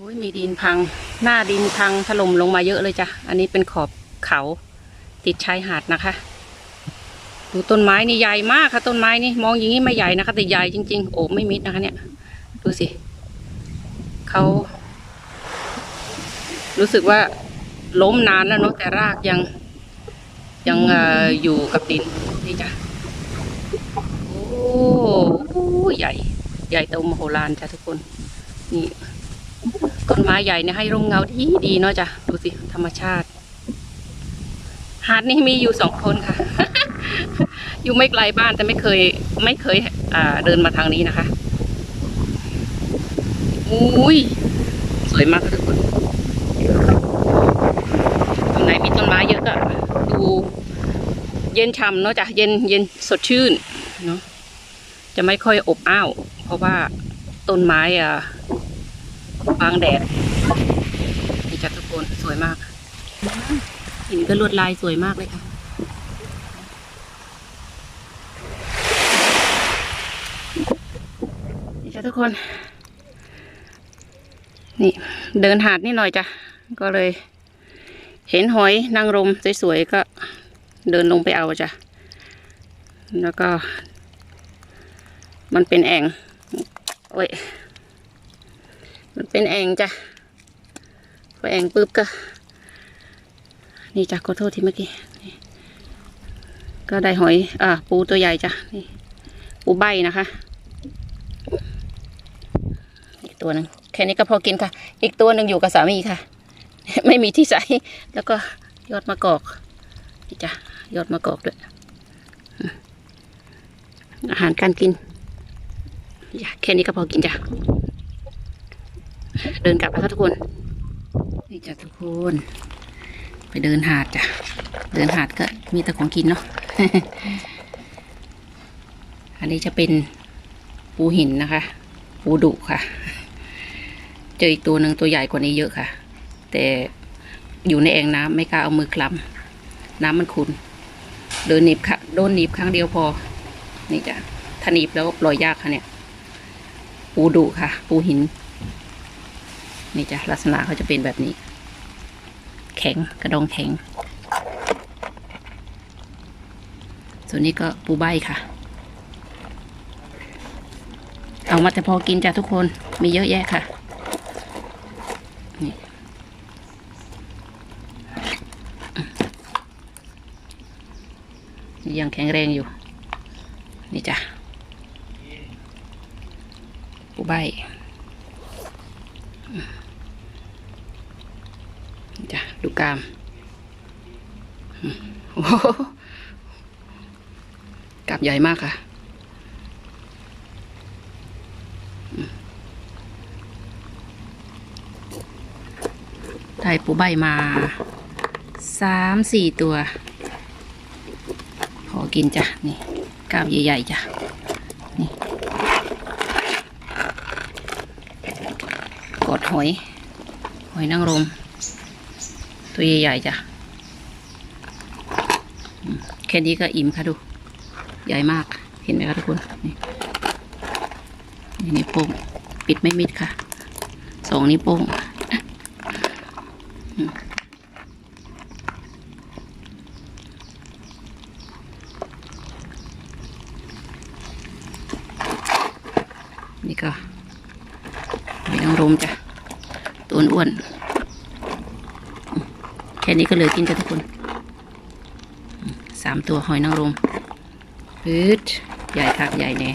โอ้ยมีดินพัง หน้าดินพังถล่มลงมาเยอะเลยจ้ะ อันนี้เป็นขอบเขาติดชายหาดนะคะ ดูต้นไม้นี่ใหญ่มากค่ะ ต้นไม้นี่มองอย่างนี้ไม่ใหญ่นะคะแต่ใหญ่จริง ๆ โอบไม่มิดนะคะ เนี่ย ดูสิเขารู้สึกว่าล้มนานแล้วเนาะแต่รากยัง ยังออยู่กับดินนี่จ้ะโอ้ใหญ่ ใหญ่โตมโหฬารจ้ะทุกคน นี่ ต้นไม้ใหญ่เนี่ยให้ร่มเงาที่ดีเนาะจ้ะดูสิธรรมชาติ หาดนี่มีอยู่สองคนค่ะ อยู่ไม่ไกลบ้านแต่ไม่เคย ไม่เคยเดินมาทางนี้นะคะอุ้ยสวยมากทุกคนตรงไหนมีต้นไม้เยอะก็ดูเย็นช่ำเนาะจ้ะเย็นเย็นสดชื่นเนาะจะไม่ค่อยอบอ้าว เพราะว่าต้นไม้อะ บางแดดนี่จ้ะทุกคนสวยมากหินก็ลวดลายสวยมากเลยค่ะ นี่จ้ะทุกคน นี่เดินหาดนี่หน่อยจ้ะ ก็เลย เห็นหอยนางรมสวยๆก็เดินลงไปเอาจ้ะ แล้วก็ มันเป็นแอ่งโอ้ย มันเป็นแองจ้ะพอแองปุ๊บก็ นี่จ้ะขอโทษที่เมื่อกี้ก็ได้หอย อ่า ปูตัวใหญ่จ้ะนี่ปูใบนะคะอีกตัวหนึ่งแค่นี้ก็พอกินค่ะ อีกตัวหนึ่งอยู่กับสามีค่ะ ไม่มีที่ใส่แล้วก็ยอดมะกอกนี่จ้ะยอดมะกอกด้วยอาหารการกินแค่นี้ก็พอกินจ้ะ เดินกลับแล้วค่ะทุกคน นี่จ้ะทุกคน ไปเดินหาดจ้ะ เดินหาดก็มีแต่ของกินเนาะ อันนี้จะเป็นปูหินนะคะ ปูดุค่ะ เจออีกตัวหนึ่งตัวใหญ่กว่านี้เยอะค่ะ แต่อยู่ในแอ่งน้ำไม่กล้าเอามือคลำน้ำมันขุนเดินหนีบค่ะโดนหนีบครั้งเดียวพอ นี่จ้ะถ้าหนีบแล้วปล่อยยากค่ะเนี่ย ปูดุค่ะ ปูหิน นี่จ้ะลักษณะเขาจะเป็นแบบนี้ แข็งกระดองแข็ง ส่วนนี้ก็ปูใบค่ะ เอามาแต่พอกินจ้ะทุกคนมีเยอะแยะค่ะนี่ยังแข็งแรงอยู่ นี่จ้ะปูใบจ้ะ ดูกามโอ้โหกาบใหญ่มากค่ะ ได้ปูใบมาสามสี่ตัว พอกินจ้ะ นี่ก้ามใหญ่ๆจ้ะ นี่กดหอย หอยนางรม ตัวใหญ่ๆจ้ะแค่นี้ก็อิ่มค่ะดู ใหญ่มากเห็นไหมคะทุกคนนี่นี่นโป้งปิดไม่มิดค่ะ สองนิ้วโป้งนี่ก็หอยนางรมจ้ะตัวอ้วน ค่นี้ก็เหลยกินจ้ะทุกคนสามตัวหอยนางรมพืชใหญ่คักใหญ่แน่